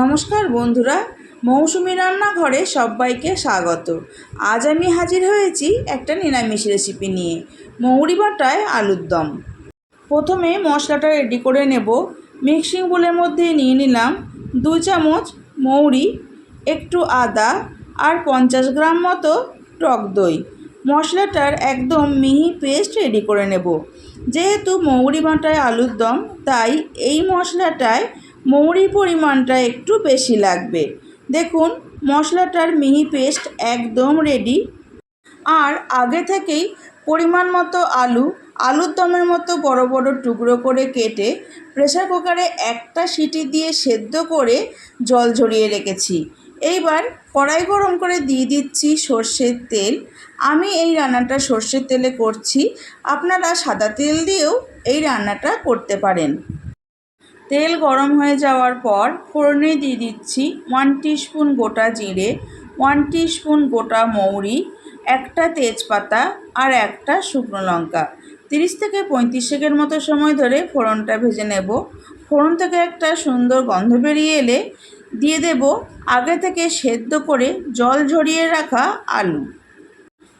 নমস্কার বন্ধুরা, মৌসুমি রান্নাঘরে সবাইকে স্বাগত। আজ আমি হাজির হয়েছি একটা নিরামিষ রেসিপি নিয়ে, মৌরি বাটায় আলুর দম। প্রথমে মশলাটা রেডি করে নেব। মিক্সিং বোলের মধ্যে নিয়ে নিলাম দু চামচ মৌরি, একটু আদা আর পঞ্চাশ গ্রাম মতো টক দই। মশলাটার একদম মিহি পেস্ট রেডি করে নেব। যেহেতু মৌরি বাটায় আলুর দম, তাই এই মশলাটায় মৌরির পরিমাণটা একটু বেশি লাগবে। দেখুন, মশলাটার মিহি পেস্ট একদম রেডি আর আগে থেকেই পরিমাণ মতো আলু, আলুর দমের মতো বড় বড় টুকরো করে কেটে প্রেসার কুকারে একটা সিটি দিয়ে সেদ্ধ করে জল ঝরিয়ে রেখেছি। এইবার কড়াই গরম করে দিয়ে দিচ্ছি সর্ষের তেল। আমি এই রান্নাটা সর্ষের তেলে করছি। আপনারা সাদা তেল দিয়েও এই রান্নাটা করতে পারেন। তেল গরম হয়ে যাওয়ার পর ফোড়নে দিয়ে দিচ্ছি ওয়ান স্পুন গোটা জিরে ওয়ান স্পুন গোটা মৌরি, একটা তেজপাতা আর একটা শুকনো লঙ্কা। তিরিশ থেকে পঁয়ত্রিশ সেকেন্ড মতো সময় ধরে ফোড়নটা ভেজে নেব। ফোড়ন থেকে একটা সুন্দর গন্ধ বেরিয়ে এলে দিয়ে দেব আগে থেকে সেদ্ধ করে জল ঝরিয়ে রাখা আলু।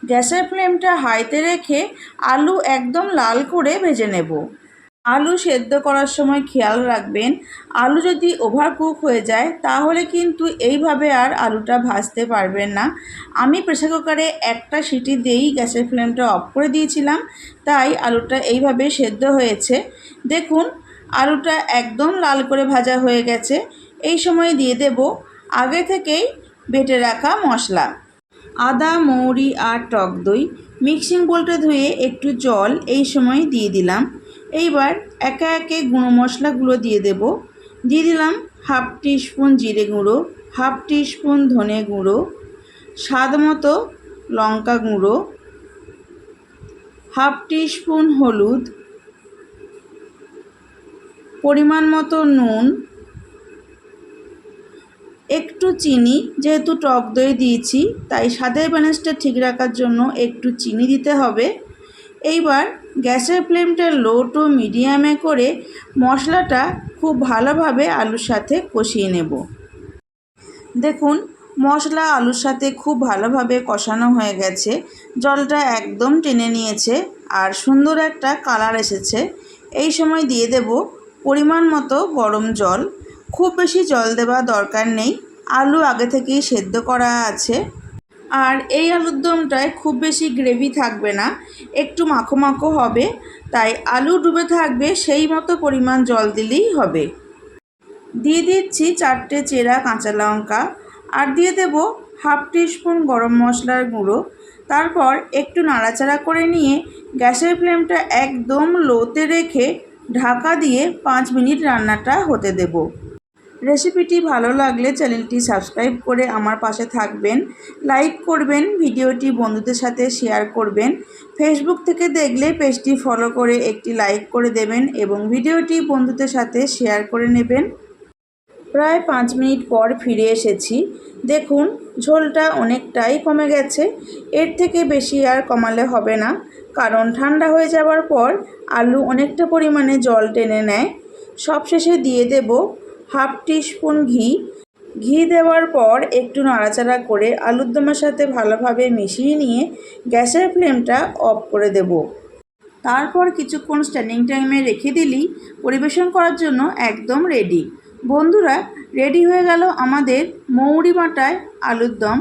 গ্যাসের ফ্লেমটা হাইতে রেখে আলু একদম লাল করে ভেজে নেব। আলু সেদ্ধ করার সময় খেয়াল রাখবেন। আলু যদি ওভার কুক হয়ে যায়, তাহলে কিন্তু এইভাবে আর আলুটা ভাজতে পারবেন না। আমি প্রেসার কুকারে একটা সিটি দিয়েই গ্যাসের ফ্লেমটা অফ করে দিয়েছিলাম, তাই আলুটা এইভাবে সেদ্ধ হয়েছে। দেখুন, আলুটা একদম লাল করে ভাজা হয়ে গেছে। এই সময় দিয়ে দেব আগে থেকেই বেটে রাখা মশলা। আদা, মৌরি আর টক দই। মিক্সিং বোলটা ধুয়ে একটু জল এই সময় দিয়ে দিলাম। এইবার একে একে গুঁড়ো মশলাগুলো দিয়ে দেব। দিয়ে দিলাম হাফ স্পুন জিরে গুঁড়ো, হাফ স্পুন ধনে গুঁড়ো স্বাদ মতো লঙ্কা গুঁড়ো, হাফ স্পুন হলুদ, পরিমাণ মতো নুন, একটু চিনি, যেহেতু টক দই দিয়েছি, তাই স্বাদের ব্যালেন্সটা ঠিক রাখার জন্য একটু চিনি দিতে হবে। এইবার গ্যাসের ফ্লেমটা লো টু মিডিয়ামে করে মশলাটা খুব ভালোভাবে আলুর সাথে কষিয়ে নেব। দেখুন, মশলা আলুর সাথে খুব ভালোভাবে কষানো হয়ে গেছে। জলটা একদম টেনে নিয়েছে আর সুন্দর একটা কালার এসেছে। এই সময় দিয়ে দেব পরিমাণ মতো গরম জল। খুব বেশি জল দেওয়া দরকার নেই। আলু আগে থেকেই সেদ্ধ করা আছে। আর এই আলুর দমটায় খুব বেশি গ্রেভি থাকবে না, একটু মাখো মাখো হবে, তাই আলু ডুবে থাকবে সেই মতো পরিমাণ জল দিলেই হবে। দিয়ে দিচ্ছি চারটে চেরা কাঁচা লঙ্কা আর দিয়ে দেব হাফ স্পুন গরম মশলার গুঁড়ো। তারপর একটু নাড়াচাড়া করে নিয়ে গ্যাসের ফ্লেমটা একদম লোতে রেখে ঢাকা দিয়ে পাঁচ মিনিট রান্নাটা হতে দেবো। রেসিপিটি ভালো লাগলে চ্যানেলটি সাবস্ক্রাইব করে আমার পাশে থাকবেন, লাইক করবেন, ভিডিওটি বন্ধুদের সাথে শেয়ার করবেন। ফেসবুক থেকে দেখলে পেজটি ফলো করে একটি লাইক করে দেবেন এবং ভিডিওটি বন্ধুদের সাথে শেয়ার করে নেবেন। প্রায় পাঁচ মিনিট পর ফিরে এসেছি। দেখুন, ঝোলটা অনেকটাই কমে গেছে। এর থেকে বেশি আর কমালে হবে না, কারণ ঠান্ডা হয়ে যাওয়ার পর আলু অনেকটা পরিমাণে জল টেনে নেয়। সবশেষে দিয়ে দেব হাফ স্পুন ঘি। ঘি দেওয়ার পর একটু নাড়াচাড়া করে আলুর দমের সাথে ভালোভাবে মিশিয়ে নিয়ে গ্যাসের ফ্লেমটা অফ করে দেব। তারপর কিছুক্ষণ স্ট্যান্ডিং টাইমে রেখে দিলেই পরিবেশন করার জন্য একদম রেডি। বন্ধুরা, রেডি হয়ে গেল আমাদের মৌরি বাটায় আলুর দম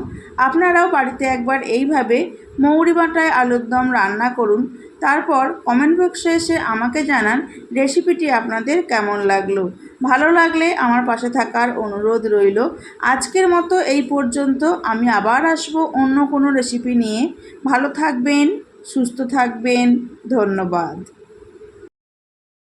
আপনারাও বাড়িতে একবার এইভাবে মৌরি বাটায় আলুর দম রান্না করুন। তারপর কমেন্ট বক্সে এসে আমাকে জানান রেসিপিটি আপনাদের কেমন লাগল। ভালো লাগলে আমার পাশে থাকার অনুরোধ রইল। আজকের মতো এই পর্যন্ত। আমি আবার আসব অন্য কোনো রেসিপি নিয়ে। ভালো থাকবেন, সুস্থ থাকবেন। ধন্যবাদ।